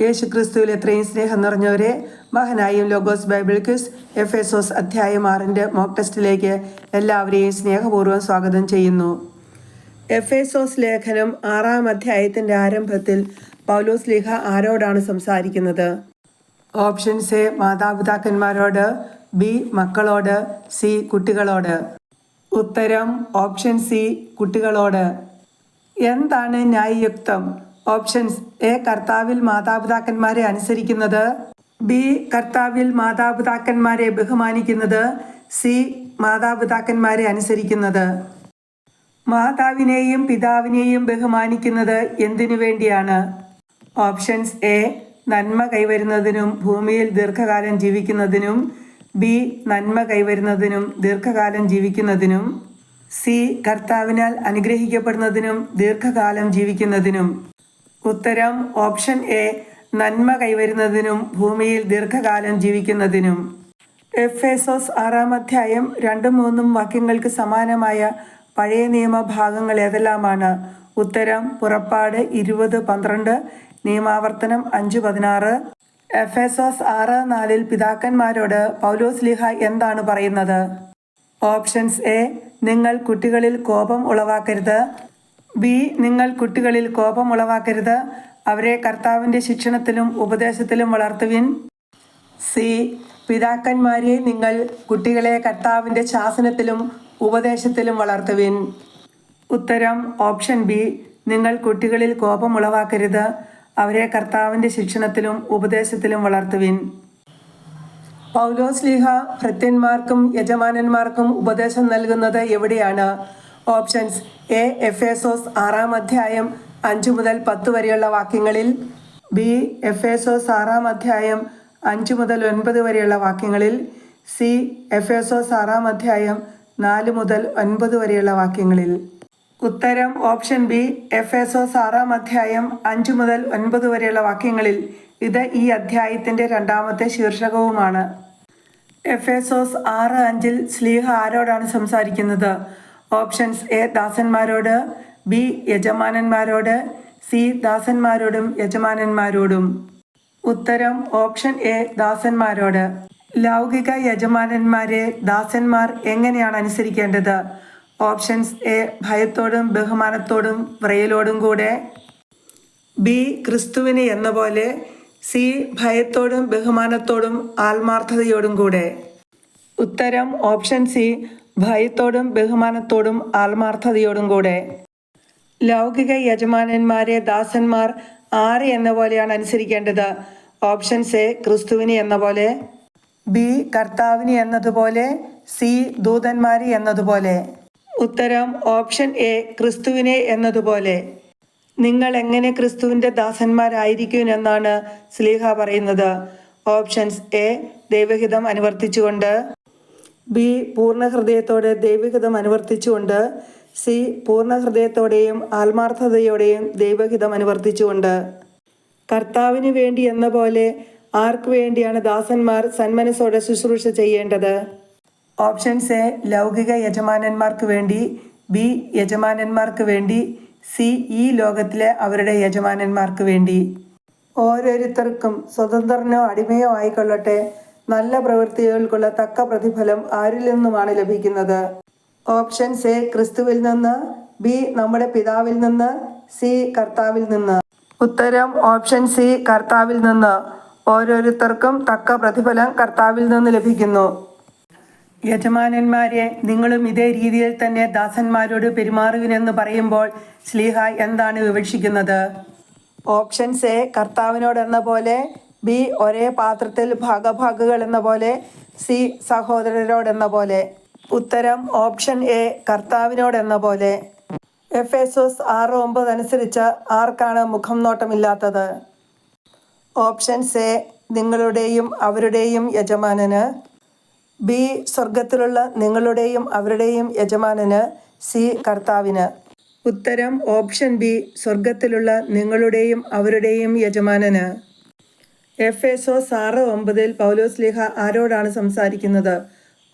യേശു ക്രിസ്തുവിൽ എത്രയും സ്നേഹം നിറഞ്ഞവരെ മഹനായും ലോഗോസ് ബൈബിൾ ക്വിസ് എഫ് എസ് ഓസ് അധ്യായം ആറിന്റെ മോക്ക് ടെസ്റ്റിലേക്ക് എല്ലാവരെയും സ്നേഹപൂർവം സ്വാഗതം ചെയ്യുന്നു. എഫ് എസ് ഓസ് ലേഖനം ആറാം അധ്യായത്തിന്റെ ആരംഭത്തിൽ പൗലോസ് ലിഹ ആരോടാണ് സംസാരിക്കുന്നത്? ഓപ്ഷൻസ് എ മാതാപിതാക്കന്മാരോട് ബി മക്കളോട് സി കുട്ടികളോട്. ഉത്തരം ഓപ്ഷൻ സി കുട്ടികളോട്. എന്താണ് ന്യായയുക്തം? ഓപ്ഷൻസ്. എ കർത്താവിൽ മാതാപിതാക്കന്മാരെ അനുസരിക്കുന്നത്. ബി കർത്താവിൽ മാതാപിതാക്കന്മാരെ ബഹുമാനിക്കുന്നത്. സി മാതാപിതാക്കന്മാരെ അനുസരിക്കുന്നത്. മാതാവിനെയും പിതാവിനെയും ബഹുമാനിക്കുന്നത് എന്തിനു വേണ്ടിയാണ്? ഓപ്ഷൻസ് എ നന്മ കൈവരുന്നതിനും ഭൂമിയിൽ ദീർഘകാലം ജീവിക്കുന്നതിനും. ബി നന്മ കൈവരുന്നതിനും ദീർഘകാലം ജീവിക്കുന്നതിനും. സി കർത്താവിനാൽ അനുഗ്രഹിക്കപ്പെടുന്നതിനും ദീർഘകാലം ജീവിക്കുന്നതിനും. ഉത്തരം ഓപ്ഷൻ എ നന്മ കൈവരുന്നതിനും ഭൂമിയിൽ ദീർഘകാലം ജീവിക്കുന്നതിനും. എഫ് എസോസ് ആറാം അധ്യായം രണ്ടും മൂന്നും വാക്യങ്ങൾക്ക് സമാനമായ പഴയ നിയമ ഭാഗങ്ങൾ ഏതെല്ലാമാണ്? ഉത്തരം പുറപ്പാട് ഇരുപത് പന്ത്രണ്ട് നിയമാവർത്തനം അഞ്ച് പതിനാറ്. എഫ് എസോസ് ആറ് നാലിൽ പിതാക്കന്മാരോട് പൗലോസ് ലിഹ എന്താണ് പറയുന്നത്? ഓപ്ഷൻസ് എ നിങ്ങൾ കുട്ടികളിൽ കോപം ഉളവാക്കരുത്. ബി നിങ്ങൾ കുട്ടികളിൽ കോപം ഉളവാക്കരുത് അവരെ കർത്താവിന്റെ ശിക്ഷണത്തിലും ഉപദേശത്തിലും വളർത്തുവിൻ. സി പിതാക്കന്മാരെ നിങ്ങൾ കുട്ടികളെ കർത്താവിന്റെ ശാസനത്തിലും ഉപദേശത്തിലും വളർത്തുവിൻ. ഉത്തരം ഓപ്ഷൻ ബി നിങ്ങൾ കുട്ടികളിൽ കോപം ഉളവാക്കരുത് അവരെ കർത്താവിന്റെ ശിക്ഷണത്തിലും ഉപദേശത്തിലും വളർത്തുവിൻ. പൗലോസ്ലിഹ ഭൃത്യന്മാർക്കും യജമാനന്മാർക്കും ഉപദേശം നൽകുന്നത് എവിടെയാണ്? ഓപ്ഷൻസ് എ എഫ് എസോസ് ആറാം അധ്യായം അഞ്ചു മുതൽ പത്ത് വരെയുള്ള വാക്യങ്ങളിൽ ബി എഫ് എസോസ് ആറാം അധ്യായം അഞ്ചു മുതൽ ഒൻപത് വരെയുള്ള വാക്യങ്ങളിൽ സി എഫ് എസോസ് ആറാം അധ്യായം നാല് മുതൽ ഒൻപത് വരെയുള്ള വാക്യങ്ങളിൽ. ഉത്തരം ഓപ്ഷൻ ബി എഫ് എസോസ് ആറാം അധ്യായം അഞ്ചു മുതൽ ഒൻപത് വരെയുള്ള വാക്യങ്ങളിൽ. ഇത് ഈ അധ്യായത്തിന്റെ രണ്ടാമത്തെ ശീർഷകവുമാണ്. എഫ് എസോസ് ആറ് അഞ്ചിൽ സ്ലീഹ ആരോടാണ് സംസാരിക്കുന്നത്? ഓപ്ഷൻസ് എ ദാസന്മാരോട് ബി യജമാനന്മാരോട് സി ദാസന്മാരോടും യജമാനന്മാരോടും. ഉത്തരം ഓപ്ഷൻ എ ദാസന്മാരോട്. ലൗകിക യജമാനന്മാരെ ദാസന്മാർ എങ്ങനെയാണ് അനുസരിക്കേണ്ടത്? ഓപ്ഷൻസ് എ ഭയത്തോടും ബഹുമാനത്തോടും വ്രയലോടും കൂടെ. ബി ക്രിസ്തുവിന് എന്ന പോലെ സി ഭയത്തോടും ബഹുമാനത്തോടും ആത്മാർത്ഥതയോടും കൂടെ. ഉത്തരം ഓപ്ഷൻ സി ഭയത്തോടും ബഹുമാനത്തോടും ആത്മാർത്ഥതയോടും കൂടെ. ലൗകിക യജമാനന്മാരെ ദാസന്മാർ ആര് എന്ന പോലെയാണ് അനുസരിക്കേണ്ടത്? ഓപ്ഷൻസ് എ ക്രിസ്തുവിന് എന്ന പോലെ. ബി കർത്താവിന് എന്നതുപോലെ. സി ദൂതന്മാര് എന്നതുപോലെ. ഉത്തരം ഓപ്ഷൻ എ ക്രിസ്തുവിനെ എന്നതുപോലെ. നിങ്ങൾ എങ്ങനെ ക്രിസ്തുവിന്റെ ദാസന്മാരായിരിക്കും എന്നാണ് സ്ലീഹ പറയുന്നത്. ഓപ്ഷൻസ് എ ദൈവഹിതം അനുവർത്തിച്ചുകൊണ്ട്. ബി പൂർണ ഹൃദയത്തോടെ ദൈവഹിതം അനുവർത്തിച്ചുകൊണ്ട് സി പൂർണ ഹൃദയത്തോടെയും ആത്മാർത്ഥതയോടെയും ദൈവഹിതം അനുവർത്തിച്ചുകൊണ്ട്. കർത്താവിന് വേണ്ടി എന്ന പോലെ ആർക്കു വേണ്ടിയാണ് ദാസന്മാർ സന്മനസ്സോടെ ശുശ്രൂഷ ചെയ്യേണ്ടത്? ഓപ്ഷൻസ് എ ലൗകിക യജമാനന്മാർക്ക് വേണ്ടി ബി യജമാനന്മാർക്ക് വേണ്ടി സി ഈ ലോകത്തിലെ അവരുടെ യജമാനന്മാർക്ക് വേണ്ടി. ഓരോരുത്തർക്കും സ്വതന്ത്രനോ അടിമയോ ആയിക്കൊള്ളട്ടെ. നല്ല പ്രവൃത്തികൾക്കുള്ള തക്ക പ്രതിഫലം ആരിൽ നിന്നുമാണ് ലഭിക്കുന്നത്? ഓപ്ഷൻസ് എ ക്രിസ്തുവിൽ നിന്ന്. ബി നമ്മുടെ പിതാവിൽ നിന്ന്. സി കർത്താവിൽ നിന്ന്. ഉത്തരം ഓപ്ഷൻ സി കർത്താവിൽ നിന്ന്. ഓരോരുത്തർക്കും തക്ക പ്രതിഫലം കർത്താവിൽ നിന്ന് ലഭിക്കുന്നു. യജമാനന്മാരെ നിങ്ങളും ഇതേ രീതിയിൽ തന്നെ ദാസന്മാരോട് പെരുമാറുവിനെന്ന് പറയുമ്പോൾ സ്ലീഹ എന്താണ് വിവക്ഷിക്കുന്നത്? ഓപ്ഷൻസ് എ കർത്താവിനോട് എന്ന പോലെ ബി ഒരേ പാത്രത്തിൽ ഭാഗഭാഗുകൾ എന്ന പോലെ സി സഹോദരരോടെന്ന പോലെ ഉത്തരം ഓപ്ഷൻ എ കർത്താവിനോട് എന്ന പോലെ. എഫ് എസോസ് ആറ് ഒമ്പത് അനുസരിച്ച് ആർക്കാണ് മുഖം നോട്ടമില്ലാത്തത്? ഓപ്ഷൻസ് എ നിങ്ങളുടെയും അവരുടെയും യജമാനന്. ബി സ്വർഗത്തിലുള്ള നിങ്ങളുടെയും അവരുടെയും യജമാനന് സി കർത്താവിന്. ഉത്തരം ഓപ്ഷൻ ബി സ്വർഗത്തിലുള്ള നിങ്ങളുടെയും അവരുടെയും യജമാനന്. എഫ് എസ് ഒ ആറ് ഒമ്പതിൽ പൗലോസ് ലിഹ ആരോടാണ് സംസാരിക്കുന്നത്?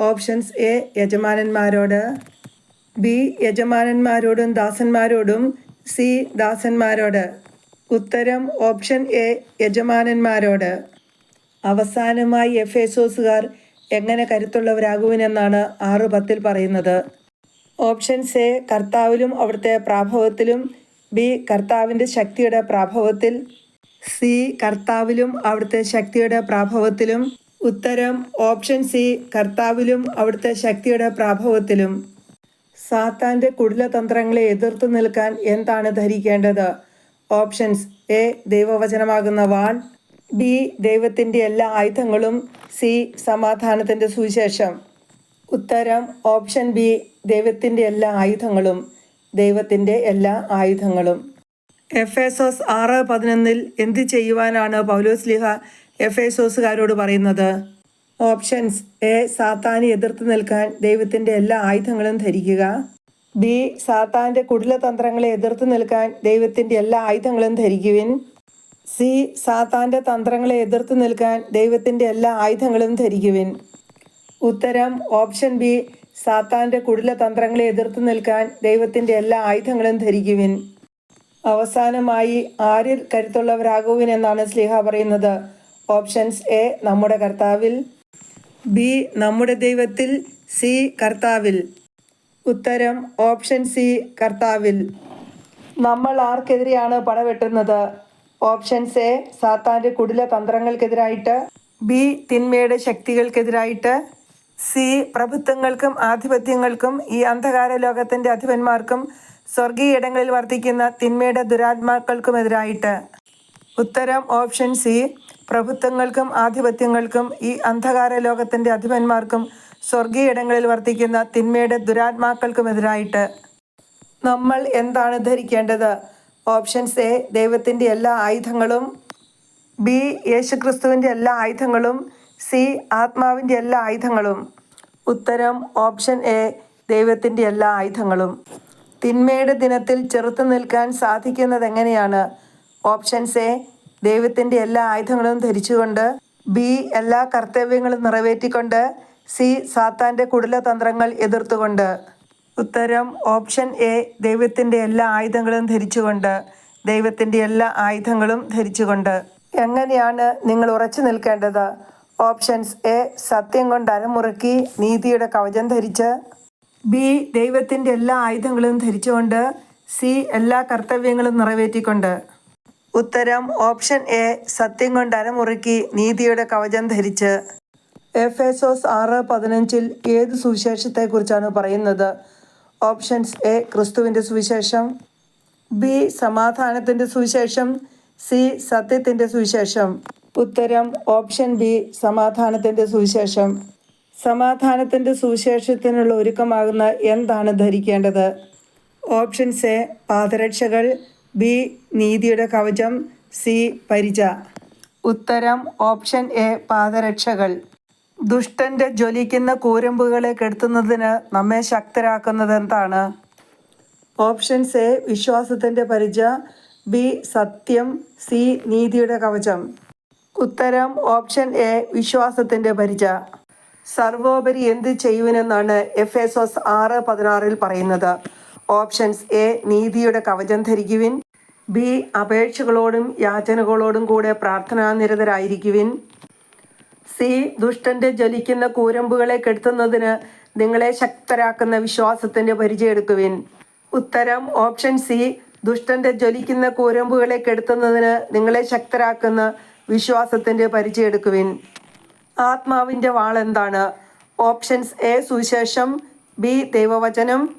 ഓപ്ഷൻസ് എ യജമാനന്മാരോട് ബി യജമാനന്മാരോടും ദാസന്മാരോടും സി ദാസന്മാരോട്. ഉത്തരം ഓപ്ഷൻ എ യജമാനന്മാരോട്. അവസാനമായി എഫ് എസോസുകാർ എങ്ങനെ കരുത്തുള്ളവരാകുവിനെന്നാണ് ആറ് പത്തിൽ പറയുന്നത്. ഓപ്ഷൻസ് എ കർത്താവിലും അവിടുത്തെ പ്രാഭവത്തിലും ബി കർത്താവിന്റെ ശക്തിയുടെ പ്രാഭവത്തിൽ സി കർത്താവിലും അവിടുത്തെ ശക്തിയുടെ പ്രാഭവത്തിലും. ഉത്തരം ഓപ്ഷൻ സി കർത്താവിലും അവിടുത്തെ ശക്തിയുടെ പ്രാഭവത്തിലും. സാത്താന്റെ കുടിലതന്ത്രങ്ങളെ എതിർത്തു നിൽക്കാൻ എന്താണ് ധരിക്കേണ്ടത്? ഓപ്ഷൻസ് എ ദൈവവചനമാകുന്ന വാൾ ബി ദൈവത്തിന്റെ എല്ലാ ആയുധങ്ങളും സി സമാധാനത്തിന്റെ സുവിശേഷം. ഉത്തരം ഓപ്ഷൻ ബി ദൈവത്തിന്റെ എല്ലാ ആയുധങ്ങളും ദൈവത്തിന്റെ എല്ലാ ആയുധങ്ങളും. എഫ് എസോസ് ആറ് പതിനൊന്നിൽ എന്ത് ചെയ്യുവാനാണ് പൗലോസ് ലിഹ എഫ് എസോസുകാരോട് പറയുന്നത്? ഓപ്ഷൻസ് എ സാത്താനെ എതിർത്ത് നിൽക്കാൻ ദൈവത്തിന്റെ എല്ലാ ആയുധങ്ങളും ധരിക്കുക. ബി സാത്താന്റെ കുടിലതന്ത്രങ്ങളെ എതിർത്ത് നിൽക്കാൻ ദൈവത്തിന്റെ എല്ലാ ആയുധങ്ങളും ധരിക്കുവിൻ. സി സാത്താന്റെ തന്ത്രങ്ങളെ എതിർത്ത് നിൽക്കാൻ ദൈവത്തിന്റെ എല്ലാ ആയുധങ്ങളും ധരിക്കുവിൻ. ഉത്തരം ഓപ്ഷൻ ബി സാത്താന്റെ കുടിലതന്ത്രങ്ങളെ എതിർത്ത് നിൽക്കാൻ ദൈവത്തിന്റെ എല്ലാ ആയുധങ്ങളും ധരിക്കുവിൻ. അവസാനമായി ആരിൽ കരുത്തുള്ളവരാകുവിൻ എന്നാണ് സ്ലിഹ പറയുന്നത്. ഓപ്ഷൻസ് എ നമ്മുടെ കർത്താവിൽ. ബി നമ്മുടെ ദൈവത്തിൽ. സി കർത്താവിൽ. ഉത്തരം ഓപ്ഷൻ സി കർത്താവിൽ. നമ്മൾ ആർക്കെതിരെയാണ് പടവെട്ടുന്നത്? ഓപ്ഷൻസ് എ സാത്താന്റെ കുടില തന്ത്രങ്ങൾക്കെതിരായിട്ട്. ബി തിന്മയുടെ ശക്തികൾക്കെതിരായിട്ട്. സി പ്രഭുത്വങ്ങൾക്കും ആധിപത്യങ്ങൾക്കും ഈ അന്ധകാര ലോകത്തിന്റെ അധിപന്മാർക്കും സ്വർഗീയ ഇടങ്ങളിൽ വർദ്ധിക്കുന്ന തിന്മയുടെ ദുരാത്മാക്കൾക്കുമെതിരായിട്ട്. ഉത്തരം ഓപ്ഷൻ സി. പ്രഭുത്വങ്ങൾക്കും ആധിപത്യങ്ങൾക്കും ഈ അന്ധകാര ലോകത്തിന്റെ അധിപന്മാർക്കും സ്വർഗീയ ഇടങ്ങളിൽ വർദ്ധിക്കുന്ന തിന്മയുടെ ദുരാത്മാക്കൾക്കുമെതിരായിട്ട്. നമ്മൾ എന്താണ് ധരിക്കേണ്ടത്? Options A. ദൈവത്തിന്റെ എല്ലാ ആയുധങ്ങളും ബി. യേശുക്രിസ്തുവിന്റെ എല്ലാ ആയുധങ്ങളും സി. ആത്മാവിന്റെ എല്ലാ ആയുധങ്ങളും. ഉത്തരം ഓപ്ഷൻ എ. ദൈവത്തിന്റെ എല്ലാ ആയുധങ്ങളും. തിന്മയുടെ ദിനത്തിൽ ചെറുത്തു നിൽക്കാൻ സാധിക്കുന്നത് എങ്ങനെയാണ്? ഓപ്ഷൻസ് എ ദൈവത്തിന്റെ എല്ലാ ആയുധങ്ങളും ധരിച്ചുകൊണ്ട് ബി എല്ലാ കർത്തവ്യങ്ങളും നിറവേറ്റിക്കൊണ്ട് സി സാത്താന്റെ കുടിലതന്ത്രങ്ങൾ എതിർത്തുകൊണ്ട്. ഉത്തരം ഓപ്ഷൻ എ ദൈവത്തിന്റെ എല്ലാ ആയുധങ്ങളും ധരിച്ചുകൊണ്ട് ദൈവത്തിന്റെ എല്ലാ ആയുധങ്ങളും ധരിച്ചുകൊണ്ട്. എങ്ങനെയാണ് നിങ്ങൾ ഉറച്ചു നിൽക്കേണ്ടത്? ഓപ്ഷൻസ് എ സത്യം കൊണ്ട് അരമുറുക്കി നീതിയുടെ കവചം ധരിച്ച് ബി ദൈവത്തിന്റെ എല്ലാ ആയുധങ്ങളും ധരിച്ചുകൊണ്ട് സി എല്ലാ കർത്തവ്യങ്ങളും നിറവേറ്റിക്കൊണ്ട്. ഉത്തരം ഓപ്ഷൻ എ സത്യം കൊണ്ട് അരമുറുക്കി നീതിയുടെ കവചം ധരിച്ച്. എഫ് എസ് ഒസ് ആറ് പതിനഞ്ചിൽ ഏത് സുവിശേഷത്തെക്കുറിച്ചാണ് പറയുന്നത്? ഓപ്ഷൻസ് എ ക്രിസ്തുവിന്റെ സുവിശേഷം. ബി സമാധാനത്തിന്റെ സുവിശേഷം. സി സത്യത്തിന്റെ സുവിശേഷം. ഉത്തരം ഓപ്ഷൻ ബി സമാധാനത്തിന്റെ സുവിശേഷം. സമാധാനത്തിന്റെ സുവിശേഷത്തിനുള്ള ഒരുക്കമാകുന്ന എന്താണ് ധരിക്കേണ്ടത്? ഓപ്ഷൻസ് എ പാദരക്ഷകൾ. ബി നീതിയുടെ കവചം. സി പരിച. ഉത്തരം ഓപ്ഷൻ എ പാദരക്ഷകൾ. ദുഷ്ടന്റെ ജ്വലിക്കുന്ന കൂരമ്പുകളെ കെടുത്തുന്നതിന് നമ്മെ ശക്തരാക്കുന്നത് എന്താണ്? ഓപ്ഷൻസ് എ വിശ്വാസത്തിന്റെ പരിച. ബി സത്യം. സി നീതിയുടെ കവചം. ഉത്തരം ഓപ്ഷൻ എ വിശ്വാസത്തിന്റെ പരിച. സർവോപരി എന്ത് ചെയ്യുവിനെന്നാണ് എഫ് എസ് എസ് ആറ് പതിനാറിൽ പറയുന്നത്. ഓപ്ഷൻസ് എ നീതിയുടെ കവചം ധരിക്കുവിൻ. ബി അപേക്ഷകളോടും യാചനകളോടും കൂടെ പ്രാർത്ഥനാനിരതരായിരിക്കുവിൻ. സി ദുഷ്ടന്റെ ജ്വലിക്കുന്ന കൂരമ്പുകളെ കെടുത്തുന്നതിന് നിങ്ങളെ ശക്തരാക്കുന്ന വിശ്വാസത്തിന്റെ പരിചയെടുക്കുവിൻ ഉത്തരം ഓപ്ഷൻ സി ദുഷ്ടന്റെ ജ്വലിക്കുന്ന കൂരമ്പുകളെ കെടുത്തുന്നതിന് നിങ്ങളെ ശക്തരാക്കുന്ന വിശ്വാസത്തിന്റെ പരിചയെടുക്കുവിൻ ആത്മാവിന്റെ വാൾ എന്താണ്? ഓപ്ഷൻസ് എ സുവിശേഷം. ബി ദൈവവചനം.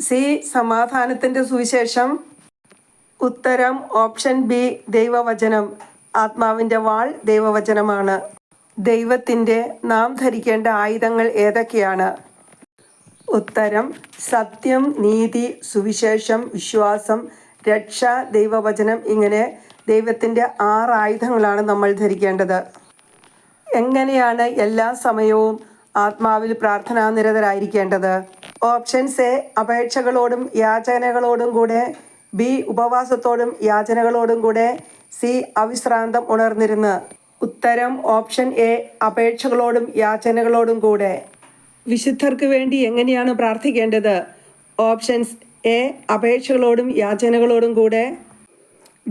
സി സമാധാനത്തിന്റെ സുവിശേഷം. ഉത്തരം ഓപ്ഷൻ ബി ദൈവവചനം. ആത്മാവിന്റെ വാൾ ദൈവവചനമാണ്. ദൈവത്തിന്റെ നാം ധരിക്കേണ്ട ആയുധങ്ങൾ ഏതൊക്കെയാണ്? ഉത്തരം സത്യം നീതി സുവിശേഷം വിശ്വാസം രക്ഷ ദൈവവചനം. ഇങ്ങനെ ദൈവത്തിന്റെ ആറ് ആയുധങ്ങളാണ് നമ്മൾ ധരിക്കേണ്ടത്. എങ്ങനെയാണ് എല്ലാ സമയവും ആത്മാവിൽ പ്രാർത്ഥനാ നിരതരായിരിക്കേണ്ടത് ഓപ്ഷൻസ് എ അപേക്ഷകളോടും യാചനകളോടും കൂടെ ബി ഉപവാസത്തോടും യാചനകളോടും കൂടെ സി അവിശ്രാന്തം ഉണർന്നിരുന്ന്. ഉത്തരം ഓപ്ഷൻ എ അപേക്ഷകളോടും യാചനകളോടും കൂടെ. വിശുദ്ധർക്ക് വേണ്ടി എങ്ങനെയാണ് പ്രാർത്ഥിക്കേണ്ടത്? ഓപ്ഷൻസ് എ അപേക്ഷകളോടും യാചനകളോടും കൂടെ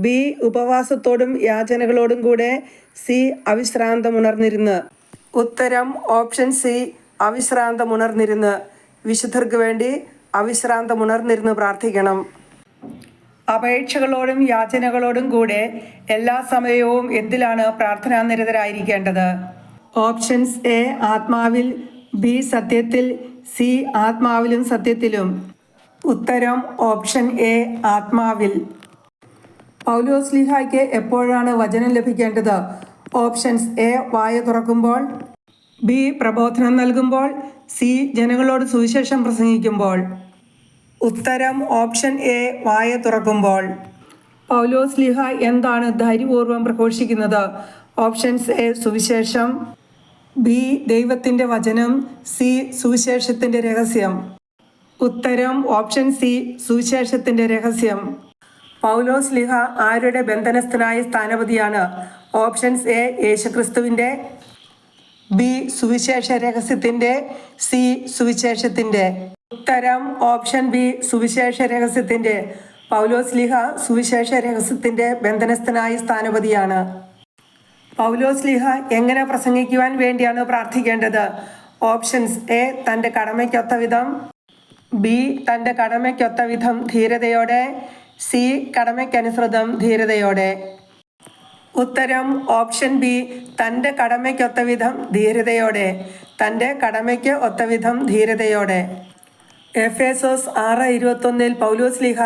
ബി ഉപവാസത്തോടും യാചനകളോടും കൂടെ സി അവിശ്രാന്തമുണർന്നിരുന്ന്. ഉത്തരം ഓപ്ഷൻ സി അവിശ്രാന്തമുണർന്നിരുന്ന്. വിശുദ്ധർക്ക് വേണ്ടി അവിശ്രാന്തമുണർന്നിരുന്ന് പ്രാർത്ഥിക്കണം. അപേക്ഷകളോടും യാചനകളോടും കൂടെ എല്ലാ സമയവും എന്തിലാണ് പ്രാർത്ഥനാ നിരതരായിരിക്കേണ്ടത് ഓപ്ഷൻസ് എ ആത്മാവിൽ ബി സത്യത്തിൽ സി ആത്മാവിലും സത്യത്തിലും. ഉത്തരം ഓപ്ഷൻ എ ആത്മാവിൽ. പൗലോസ് ലിഹായ്ക്ക് എപ്പോഴാണ് വചനം ലഭിക്കേണ്ടത്? ഓപ്ഷൻസ് എ വായ തുറക്കുമ്പോൾ ബി പ്രബോധനം നൽകുമ്പോൾ സി ജനങ്ങളോട് സുവിശേഷം പ്രസംഗിക്കുമ്പോൾ. ഉത്തരം ഓപ്ഷൻ എ വായ തുറക്കുമ്പോൾ. പൗലോസ് ലിഹ എന്താണ് ധൈര്യപൂർവം പ്രഘോഷിക്കുന്നത്? ഓപ്ഷൻസ് എ സുവിശേഷം ബി ദൈവത്തിന്റെ വചനം സി സുവിശേഷത്തിന്റെ രഹസ്യം. ഉത്തരം ഓപ്ഷൻ സി സുവിശേഷത്തിന്റെ രഹസ്യം. പൗലോസ് ലിഹ ആരുടെ ബന്ധനസ്ഥനായ സ്ഥാനപതിയാണ്? ഓപ്ഷൻസ് എ യേശുക്രിസ്തുവിന്റെ ബി സുവിശേഷ രഹസ്യത്തിന്റെ സി സുവിശേഷത്തിന്റെ. ഉത്തരം ഓപ്ഷൻ ബി സുവിശേഷ രഹസ്യത്തിന്റെ. പൗലോസ് ലിഹ സുവിശേഷ രഹസ്യത്തിന്റെ ബന്ധനസ്ഥനായ സ്ഥാനപതിയാണ്. പൗലോസ് ലിഹ എങ്ങനെ പ്രസംഗിക്കുവാൻ വേണ്ടിയാണ് പ്രാർത്ഥിക്കേണ്ടത്? ഓപ്ഷൻസ് എ തന്റെ കടമയ്ക്കൊത്ത വിധം ബി തന്റെ കടമയ്ക്കൊത്ത വിധം ധീരതയോടെ സി കടമയ്ക്കനുസൃതം ധീരതയോടെ. ഉത്തരം ഓപ്ഷൻ ബി തന്റെ കടമയ്ക്കൊത്ത വിധം ധീരതയോടെ. തന്റെ കടമയ്ക്ക് ഒത്ത വിധം ധീരതയോടെ. എഫേസോസ് ആറ് ഇരുപത്തൊന്നിൽ പൗലോസ് ലീഹ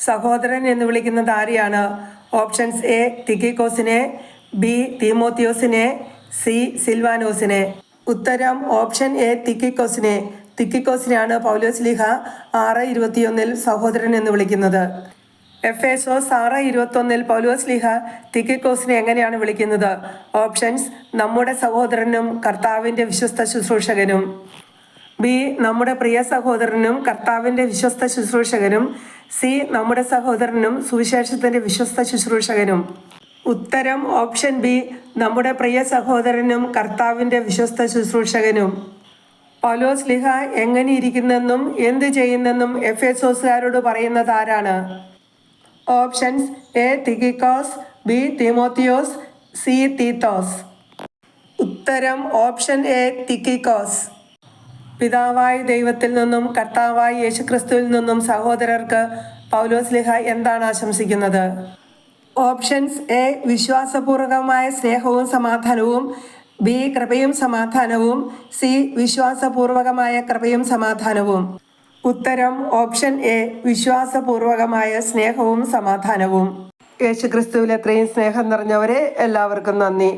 സഹോദരൻ എന്ന് വിളിക്കുന്നത് ആരെയാണ്? ഓപ്ഷൻസ് എ തിക്കിക്കോസിനെ ബി തീമോത്തിയോസിനെ സി സിൽവാനോസിനെ. ഉത്തരം ഓപ്ഷൻ എ തിക്കിക്കോസിനെ. തിക്കിക്കോസിനെയാണ് പൗലോസ് ലീഹ ആറ് ഇരുപത്തിയൊന്നിൽ സഹോദരൻ എന്ന് വിളിക്കുന്നത്. എഫ് എസ് ഒ ആറ് ഇരുപത്തൊന്നിൽ പൗലോസ് ലിഹ തിക്കിക്കോസിനെ എങ്ങനെയാണ് വിളിക്കുന്നത്? ഓപ്ഷൻസ് നമ്മുടെ സഹോദരനും കർത്താവിന്റെ വിശ്വസ്ത ശുശ്രൂഷകനും. ബി നമ്മുടെ പ്രിയ സഹോദരനും കർത്താവിന്റെ വിശ്വസ്ത ശുശ്രൂഷകനും. സി നമ്മുടെ സഹോദരനും സുവിശേഷത്തിന്റെ വിശ്വസ്ത ശുശ്രൂഷകനും. ഉത്തരം ഓപ്ഷൻ ബി നമ്മുടെ പ്രിയ സഹോദരനും കർത്താവിന്റെ വിശ്വസ്ത ശുശ്രൂഷകനും. പൗലോസ് ലിഹ എങ്ങനെയിരിക്കുന്നെന്നും എന്ത് ചെയ്യുന്നെന്നും എഫ് എസ് ഒസുകാരോട് പറയുന്നത് ആരാണ്? ഓപ്ഷൻസ് എ തികിക്കോസ് ബി തിമോത്തിയോസ് സി തീത്തോസ് ഉത്തരം ഓപ്ഷൻ എ തിക്കിക്കോസ് പിതാവായ ദൈവത്തിൽ നിന്നും കർത്താവായ യേശുക്രിസ്തുവിൽ നിന്നും സഹോദരർക്ക് പൗലോസ് ലിഹ എന്താണ് ആശംസിക്കുന്നത്? ഓപ്ഷൻസ് എ വിശ്വാസപൂർവകമായ സ്നേഹവും സമാധാനവും. ബി കൃപയും സമാധാനവും. സി വിശ്വാസപൂർവകമായ കൃപയും സമാധാനവും. ഉത്തരം ഓപ്ഷൻ എ വിശ്വാസപൂർവകമായ സ്നേഹവും സമാധാനവും. യേശുക്രിസ്തുവിൽ അത്രയും സ്നേഹം നിറഞ്ഞവരെ എല്ലാവർക്കും നന്ദി.